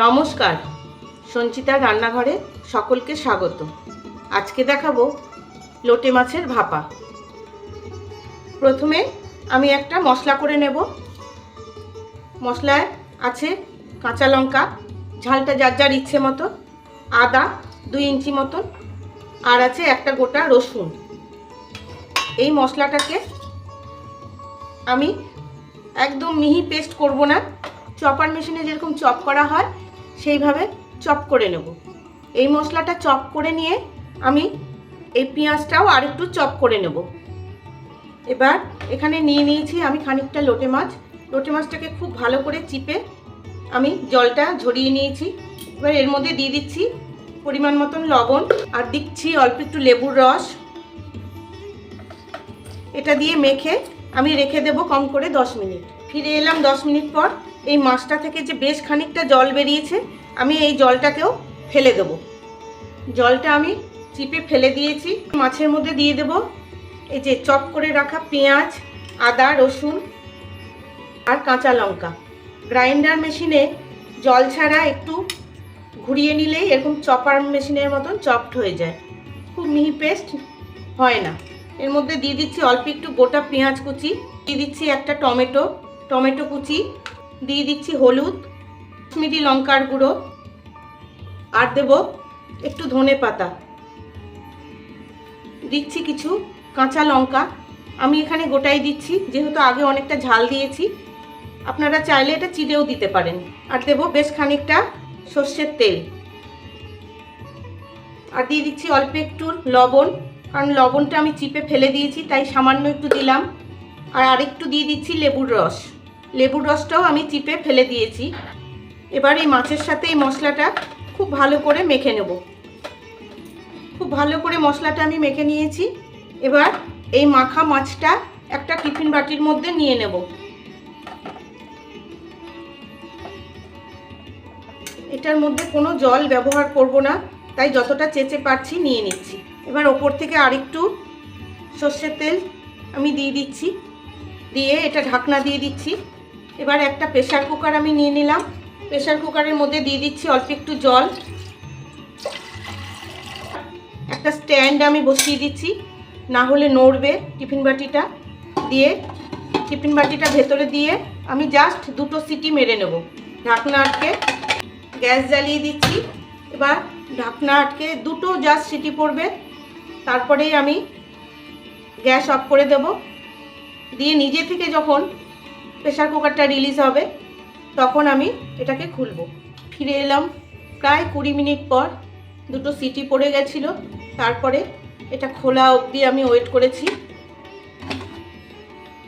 নমস্কার, সঞ্চিতার রান্নাঘরে সকলকে স্বাগত। আজকে দেখাবো লোটে মাছের ভাপা। প্রথমে আমি একটা মশলা করে নেব। মশলায় আছে কাঁচা লঙ্কা, ঝালটা যার যার ইচ্ছে মতো, আদা দুই ইঞ্চি মতন, আর আছে একটা গোটা রসুন। এই মশলাটাকে আমি একদম মিহি পেস্ট করব না চপার মেশিনে যেরকম চপ করা হয়, সেইভাবে চপ করে নেব। এই মশলাটা চপ করে নিয়ে আমি এই পেঁয়াজটাও আরেকটু চপ করে নেব। এবার এখানে নিয়ে নিয়েছি আমি খানিকটা লোটে মাছ। লোটে মাছটাকে খুব ভালো করে চিপে আমি জলটা ঝরিয়ে নিয়েছি। এবার এর মধ্যে দিয়ে দিচ্ছি পরিমাণ মতন লবণ আর দিচ্ছি অল্প একটু লেবুর রস। এটা দিয়ে মেখে আমি রেখে দেব কম করে 10 মিনিট। ফিরে এলাম 10 মিনিট পর। এই মাছটা থেকে যে বেশ খানিকটা জল বেরিয়েছে, আমি এই জলটাকেও ফেলে দেব। জলটা আমি চিপে ফেলে দিয়েছি। মাছের মধ্যে দিয়ে দেব এই যে চপ করে রাখা পেঁয়াজ, আদা, রসুন আর কাঁচা লঙ্কা। গ্রাইন্ডার মেশিনে জল ছাড়া একটু ঘুরিয়ে নিলেই এরকম চপার মেশিনের মতন চপড হয়ে যায়। খুব মিহি পেস্ট হয় না। এর মধ্যে দিয়ে দিচ্ছি অল্প একটু গোটা পেঁয়াজ কুচি, দিয়ে দিচ্ছি একটা টমেটো টমেটো কুচি দিয়ে দিচ্ছি হলুদ, কাশ্মীরি লঙ্কার গুঁড়ো, আর দেব একটু ধনে পাতা। দিচ্ছি কিছু কাঁচা লঙ্কা। আমি এখানে গোটাই দিচ্ছি, যেহেতু আগে অনেকটা ঝাল দিয়েছি। আপনারা চাইলে এটা চিড়েও দিতে পারেন। আর দেব বেশ খানিকটা সর্ষের তেল। আর দিয়ে দিচ্ছি অল্প একটু লবণ, কারণ লবণটা আমি চিপে ফেলে দিয়েছি, তাই সামান্য একটু দিলাম। আর আরেকটু দিয়ে দিচ্ছি লেবুর রস। লেবুর রসটাও আমি চিপে ফেলে দিয়েছি। এবার এই মাছের সাথে এই মশলাটা খুব ভালো করে মেখে নেব। খুব ভালো করে মশলাটা আমি মেখে নিয়েছি। এবার এই মাখা মাছটা একটা টিফিন বাটির মধ্যে নিয়ে নেব। এটার মধ্যে কোনো জল ব্যবহার করব না, তাই যতটা চেঁচে পারছি নিয়ে নিচ্ছি। এবার ওপর থেকে আরেকটু সর্ষের তেল আমি দিয়ে দিচ্ছি। দিয়ে এটা ঢাকনা দিয়ে দিচ্ছি। এবার একটা প্রেশার কুকার আমি নিয়ে নিলাম। প্রেশার কুকারের মধ্যে দিয়ে দিচ্ছি অল্প একটু জল। একটা স্ট্যান্ড আমি বসিয়ে দিচ্ছি। না হলে নড়বে টিফিন বাটিটা দিয়ে। টিফিন বাটিটা ভেতরে দিয়ে আমি জাস্ট দুটো সিটি মেরে নেব। ঢাকনা আটকে গ্যাস জ্বালিয়ে দিচ্ছি। এবার ঢাকনা আটকে দুটো জাস্ট সিটি পড়বে। তারপরেই আমি গ্যাস অফ করে দেব। দিয়ে নিজে থেকে যখন প্রেশার কুকারটা রিলিজ হবে, তখন আমি এটাকে খুলব। ফিরে এলাম প্রায় কুড়ি মিনিট পর, দুটো সিটি পড়ে গেছিল, তারপরে এটা খোলা অবধি আমি ওয়েট করেছি।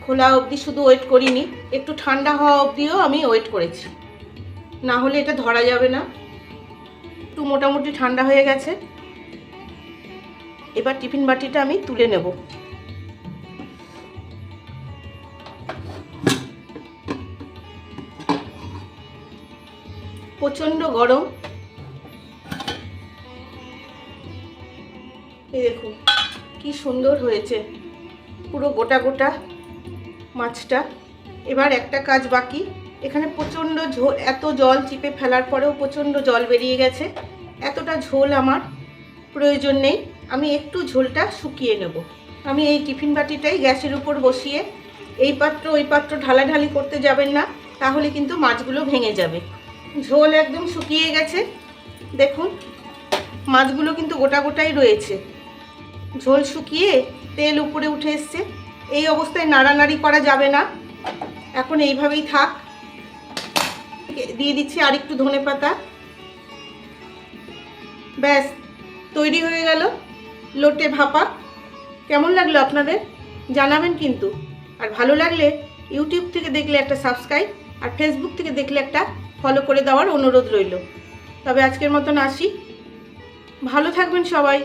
খোলা অবধি শুধু ওয়েট করিনি, একটু ঠান্ডা হওয়া অবধিও আমি ওয়েট করেছি। না হলে এটা ধরা যাবে না। একটু মোটামুটি ঠান্ডা হয়ে গেছে। এবার টিফিন বাটিটা আমি তুলে নেব। প্রচণ্ড গরম। এই দেখুন কি সুন্দর হয়েছে। পুরো গোটা গোটা মাছটা। এবার একটা কাজ বাকি। এখানে প্রচণ্ড ঝোল এত জল চিপে ফেলার পরেও প্রচণ্ড জল বেরিয়ে গেছে। এতটা ঝোল আমার প্রয়োজন নেই। আমি একটু ঝোলটা শুকিয়ে নেব। আমি এই টিফিন বাটিটাই গ্যাসের উপর বসিয়ে এই পাত্র, ওই পাত্র ঢালাঢালি করতে যাবেন না, তাহলে কিন্তু মাছগুলো ভেঙে যাবে। ঝোল একদম শুকিয়ে গেছে। দেখুন, মাছগুলো কিন্তু গোটা গোটাই রয়েছে। ঝোল শুকিয়ে তেল উপরে উঠে এসছে। এই অবস্থায় নাড়ানাড়ি করা যাবে না। এখন এইভাবেই থাক। দিয়ে দিচ্ছি আরেকটু ধনে পাতা। ব্যাস, তৈরি হয়ে গেল লোটে ভাপা। কেমন লাগল আপনাদের? জানাবেন কিন্তু। আর ভালো লাগলে ইউটিউব থেকে দেখলে একটা সাবস্ক্রাইব, আর ফেসবুক থেকে দেখলে একটা ফলো করে দেওয়ার অনুরোধ রইল। তবে আজকের মতন আসি। ভালো থাকবেন সবাই।